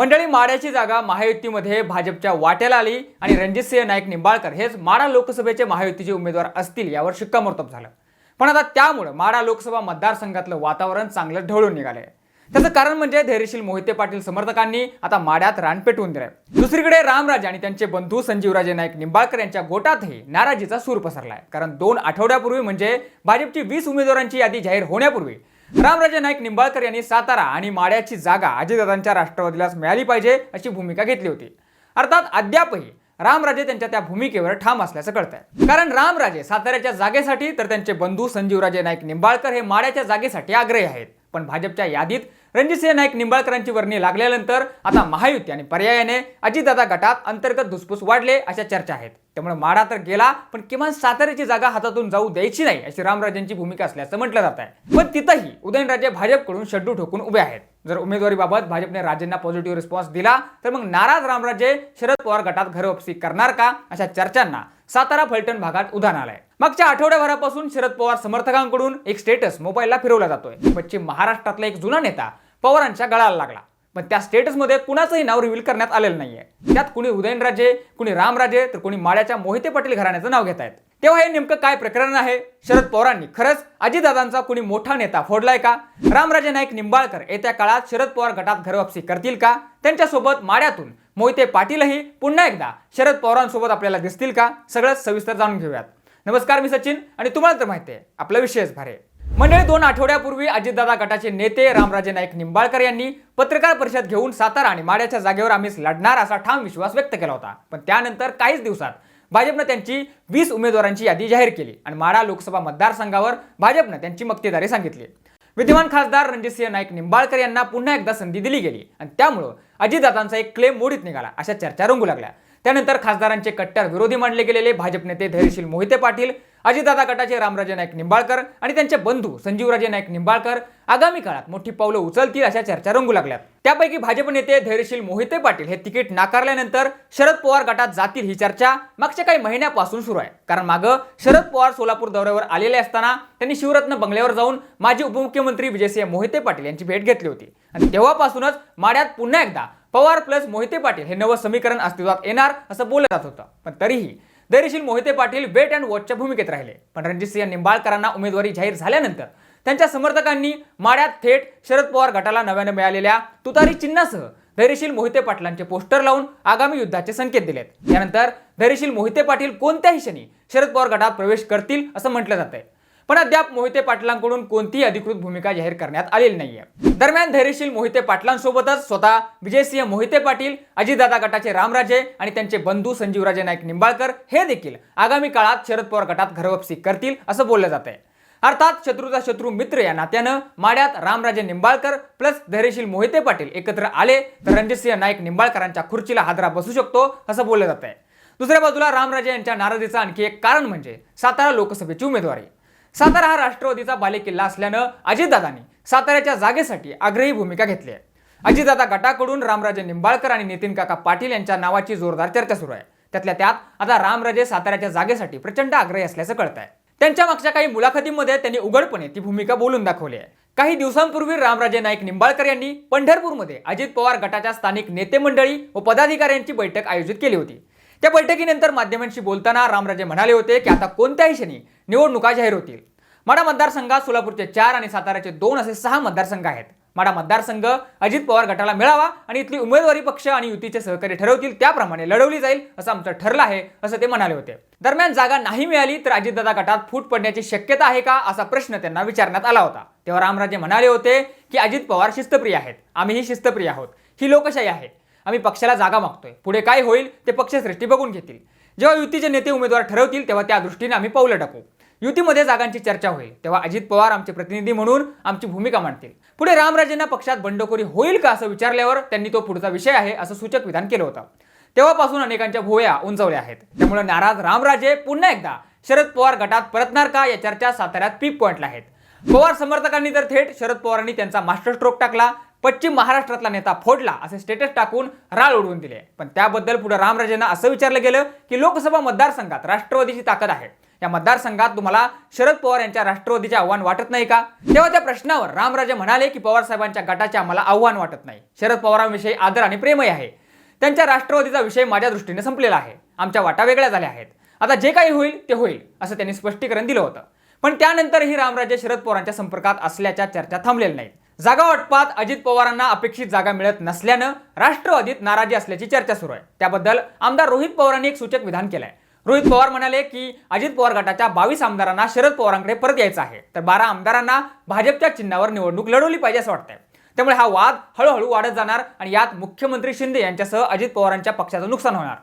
मंडळी माड्याची जागा महायुतीमध्ये भाजपच्या वाट्याला आली आणि रणजितसिंह नाईक निंबाळकर हेच माडा लोकसभेचे महायुतीचे उमेदवार असतील यावर शिक्कामोर्तब झालं. पण आता त्यामुळं माडा लोकसभा मतदारसंघातलं वातावरण चांगलं ढवळून निघालंय. त्याचं कारण म्हणजे धैर्यशील मोहिते पाटील समर्थकांनी आता माड्यात रान पेटवून दिलंय. दुसरीकडे रामराजे आणि त्यांचे बंधू संजीवराजे नाईक निंबाळकर यांच्या गोटातही नाराजीचा सूर पसरलाय. कारण दोन आठवड्यापूर्वी म्हणजे भाजपची वीस उमेदवारांची यादी जाहीर होण्यापूर्वी रामराजे नाईक निंबाळकर यांनी सातारा आणि माड्याची जागा अजितदादांच्या राष्ट्रवादीलाच मिळाली पाहिजे अशी भूमिका घेतली होती. अर्थात अद्यापही रामराजे त्यांच्या त्या भूमिकेवर ठाम असल्याचं कळतंय. कारण रामराजे साताऱ्याच्या जागेसाठी तर त्यांचे बंधू संजीवराजे नाईक निंबाळकर हे माड्याच्या जागेसाठी आग्रही आहेत. पण भाजपच्या यादीत रणजितसिंह नाईक निंबाळकरांची वर्णी लागल्यानंतर आता महायुती आणि पर्यायाने अजितदादा गटात अंतर्गत धुसफूस वाढले अशा चर्चा आहेत. त्यामुळे माडा तर गेला पण किमान साताऱ्याची जागा हातातून जाऊ द्यायची नाही अशी रामराजेंची भूमिका असल्याचं म्हटलं जात आहे पण तिथंही उदयनराजे भाजपकडून शड्डू ठोकून उभे आहेत. जर उमेदवारीबाबत भाजपने राजेंना पॉझिटिव्ह रिस्पॉन्स दिला तर मग नाराज रामराजे शरद पवार गटात घरवापसी करणार का? अशा चर्चांना सातारा फलटण भागात उधाण आलाय मागच्या आठवड्याभरापासून शरद पवार समर्थकांकडून एक स्टेटस मोबाईलला फिरवला जातोय. पश्चिम महाराष्ट्रातला एक जुना नेता पवारांच्या गळाला लागला. पण त्या स्टेटसमध्ये कुणाचंही नाव रिव्हील करण्यात आलेलं नाहीये. त्यात कुणी उदयनराजे कुणी रामराजे तर कुणी माळ्याच्या मोहिते पाटील घराण्याचं नाव घेत आहेत तेव्हा हे नेमकं काय प्रकरण आहे? शरद पवारांनी. खरंच अजितदादांचा कुणी मोठा नेता फोडलाय का? रामराजे नाईक निंबाळकर येत्या काळात शरद पवार गटात घरवापसी करतील का? त्यांच्यासोबत माड्यातून मोहिते पाटीलही पुन्हा एकदा शरद पवारांसोबत आपल्याला दिसतील का? सगळं सविस्तर जाणून घेऊयात. नमस्कार मी सचिन आणि तुम्हाला तर माहिती आहे आपला विषयच भारे मंडळी दोन आठवड्यापूर्वी अजितदादा गटाचे नेते रामराजे नाईक निंबाळकर यांनी पत्रकार परिषद घेऊन सातारा आणि माड्याच्या जागेवर आम्हीच लढणार असा ठाम विश्वास व्यक्त केला होता. पण त्यानंतर काहीच दिवसात भाजपनं त्यांची वीस उमेदवारांची यादी जाहीर केली आणि माडा लोकसभा मतदारसंघावर भाजपनं त्यांची मक्तेदारी सांगितली. विद्यमान खासदार रणजितसिंह नाईक निंबाळकर यांना पुन्हा एकदा संधी दिली गेली आणि त्यामुळं अजितदादांचा एक क्लेम मोडीत निघाला अशा चर्चा रंगू लागल्या. त्यानंतर खासदारांचे कट्टर विरोधी मानले गेलेले भाजप नेते धैर्यशील मोहिते पाटील अजितदादा गटाचे रामराजे नाईक निंबाळकर आणि त्यांचे बंधू संजीवराजे नाईक निंबाळकर आगामी काळात मोठी पावलं उचलतील अशा चर्चा रंगू लागल्यात. त्यापैकी भाजप नेते धैर्यशील मोहिते पाटील हे तिकीट नाकारल्यानंतर शरद पवार गटात जातील ही चर्चा मागच्या काही महिन्यापासून सुरू आहे. कारण मागं शरद पवार सोलापूर दौऱ्यावर आलेले असताना त्यांनी शिवरत्न बंगल्यावर जाऊन माजी उपमुख्यमंत्री विजयसिंह मोहिते पाटील यांची भेट घेतली होती. आणि तेव्हापासूनच माड्यात पुन्हा एकदा पवार प्लस मोहिते पाटील हे नवं समीकरण अस्तित्वात येणार असं बोललं जात होतं. पण तरीही दरीशील मोहिते पाटील वेट अँड वॉचच्या भूमिकेत राहिले. पण रणजितसिंह निंबाळकरांना उमेदवारी जाहीर झाल्यानंतर त्यांच्या समर्थकांनी माड्यात थेट शरद पवार गटाला नव्यानं मिळालेल्या तुतारी चिन्हासह धैर्यशील मोहिते पाटलांचे पोस्टर लावून आगामी युद्धाचे संकेत दिलेत. त्यानंतर धैर्यशील मोहिते पाटील कोणत्याही क्षणी शरद पवार गटात प्रवेश करतील असं म्हटलं जातंय. पण अद्याप मोहिते पाटलांकडून कोणतीही अधिकृत भूमिका जाहीर करण्यात आलेली नाहीये. दरम्यान धैर्यशील मोहिते पाटलांसोबतच स्वतः विजयसिंह मोहिते पाटील अजितदादा गटाचे रामराजे आणि त्यांचे बंधू संजीवराजे नाईक निंबाळकर हे देखील आगामी काळात शरद पवार गटात घरवापसी करतील असं बोललं जात आहे अर्थात शत्रूचा शत्रू मित्र या नात्यानं माड्यात रामराजे निंबाळकर प्लस धैर्यशील मोहिते पाटील एकत्र आले तर रणजितसिंह नाईक निंबाळकरांच्या खुर्चीला हादरा बसू शकतो असं बोललं जात आहे दुसऱ्या बाजूला रामराजे यांच्या नाराजीचं आणखी एक कारण म्हणजे सातारा लोकसभेची उमेदवारी. सातारा हा राष्ट्रवादीचा बालेकिल्ला असल्यानं अजितदादांनी साताऱ्याच्या जागेसाठी आग्रही भूमिका घेतली आहे. अजितदादा गटाकडून रामराजे निंबाळकर आणि नितीन काका पाटील यांच्या नावाची जोरदार चर्चा सुरू आहे. त्यातल्या त्यात आता रामराजे साताऱ्याच्या जागेसाठी प्रचंड आग्रही असल्याचं कळत आहे त्यांच्या मागच्या काही मुलाखतीमध्ये त्यांनी उघडपणे ती भूमिका बोलून दाखवली आहे. काही दिवसांपूर्वी रामराजे नाईक निंबाळकर यांनी पंढरपूरमध्ये अजित पवार गटाच्या स्थानिक नेते मंडळी व पदाधिकाऱ्यांची बैठक आयोजित केली होती. त्या बैठकीनंतर माध्यमांशी बोलताना रामराजे म्हणाले होते की आता कोणत्याही क्षणी निवडणुका जाहीर होतील. माडा मतदारसंघात सोलापूरचे चार आणि साताऱ्याचे दोन असे सहा मतदारसंघ आहेत. माडा मतदारसंघ अजित पवार गटाला मिळावा आणि इथली उमेदवारी पक्ष आणि युतीचे सहकारी ठरवतील त्याप्रमाणे लढवली जाईल असं आमचं ठरलं आहे असं ते म्हणाले होते. दरम्यान जागा नाही मिळाली तर अजितदादा गटात फूट पडण्याची शक्यता आहे का असा प्रश्न त्यांना विचारण्यात आला होता. तेव्हा रामराजे म्हणाले होते की अजित पवार शिस्तप्रिय आहेत. आम्हीही शिस्तप्रिय आहोत. ही लोकशाही आहे. आम्ही पक्षाला जागा मागतोय. पुढे काय होईल ते पक्षश्रेष्ठी बघून घेतील. जेव्हा युतीचे नेते उमेदवार ठरवतील तेव्हा त्या दृष्टीने आम्ही पावलं टाकू. युतीमध्ये जागांची चर्चा होईल तेव्हा अजित पवार आमचे प्रतिनिधी म्हणून आमची भूमिका मांडतील. पुढे रामराजेंना पक्षात बंडखोरी होईल का असं विचारल्यावर त्यांनी तो पुढचा विषय आहे असं सूचक विधान केलं होतं. तेव्हापासून अनेकांच्या भुवया उंचवल्या आहेत. त्यामुळे नाराज रामराजे पुन्हा एकदा शरद पवार गटात परतणार का या चर्चा साताऱ्यात पीक पॉइंटला आहेत. पवार समर्थकांनी तर थेट शरद पवारांनी त्यांचा मास्टर स्ट्रोक टाकला पश्चिम महाराष्ट्रातला नेता फोडला असे स्टेटस टाकून राळ उडवून दिले. पण त्याबद्दल पुढे रामराजेंना असं विचारलं गेलं की लोकसभा मतदारसंघात राष्ट्रवादीची ताकद आहे. या मतदारसंघात तुम्हाला शरद पवार यांच्या राष्ट्रवादीचे आव्हान वाटत नाही का? तेव्हा त्या प्रश्नावर रामराजे म्हणाले की पवार साहेबांच्या गटाचे आम्हाला आव्हान वाटत नाही. शरद पवारांविषयी आदर आणि प्रेमही आहे. त्यांच्या राष्ट्रवादीचा विषय माझ्या दृष्टीने संपलेला आहे. आमच्या वाटा वेगळ्या झाल्या आहेत. आता जे काही होईल ते होईल असं त्यांनी स्पष्टीकरण दिलं होतं. पण त्यानंतरही रामराजे शरद पवारांच्या संपर्कात असल्याच्या चर्चा थांबलेल्या नाहीत. जागा वाटपात अजित पवारांना अपेक्षित जागा मिळत नसल्यानं राष्ट्रवादीत नाराजी असल्याची चर्चा सुरू आहे. त्याबद्दल आमदार रोहित पवारांनी एक सूचक विधान केलंय. रोहित पवार म्हणाले की अजित पवार गटाच्या बावीस आमदारांना शरद पवारांकडे परत यायचं आहे. तर बारा आमदारांना भाजपच्या चिन्हावर निवडणूक लढवली पाहिजे असं वाटतंय. त्यामुळे हा वाद हळूहळू वाढत जाणार आणि यात मुख्यमंत्री शिंदे यांच्यासह अजित पवारांच्या पक्षाचं नुकसान होणार.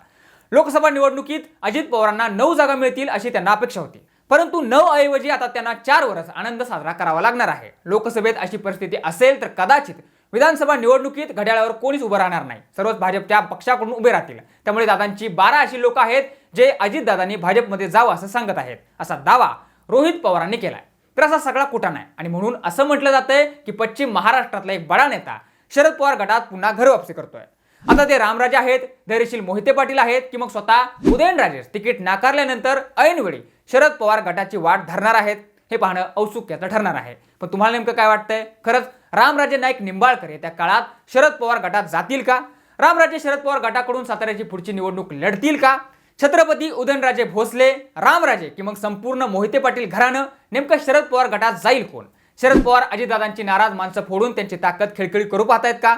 लोकसभा निवडणुकीत अजित पवारांना नऊ जागा मिळतील अशी त्यांना अपेक्षा होती. परंतु नऊ ऐवजी आता त्यांना चार वर्ष आनंद साजरा करावा लागणार आहे. लोकसभेत अशी परिस्थिती असेल तर कदाचित विधानसभा निवडणुकीत घड्याळावर कोणीच उभं राहणार नाही. सर्वच भाजपच्या पक्षाकडून उभे राहतील. त्यामुळे दादांची बारा अशी लोक आहेत जे अजितदादांनी भाजपमध्ये जावं असं सांगत आहेत. असा दावा रोहित पवारांनी केलाय. तर असा सगळा कुठा नाही. आणि म्हणून असं म्हटलं जातंय की पश्चिम महाराष्ट्रातला एक बडा नेता शरद पवार गटात पुन्हा घरवापसी करतोय. आता ते रामराजे आहेत धैर्यशील मोहिते पाटील आहेत की मग स्वतः उदयनराजे तिकीट नाकारल्यानंतर ऐनवेळी शरद पवार गटाची वाट धरणार आहेत. हे पाहणं औत्सुक्याचं ठरणार आहे. पण तुम्हाला नेमकं काय वाटतंय? खरंच रामराजे नाईक निंबाळकर येत्या काळात शरद पवार गटात जातील का? रामराजे शरद पवार गटाकडून साताऱ्याची पुढची निवडणूक लढतील का? छत्रपती उदयनराजे भोसले रामराजे की मग संपूर्ण मोहिते पाटील घराणं नेमकं शरद पवार गटात जाईल कोण? शरद पवार अजितदादांची नाराज माणसं फोडून त्यांची ताकद खिळखिळी करू पाहतायत का?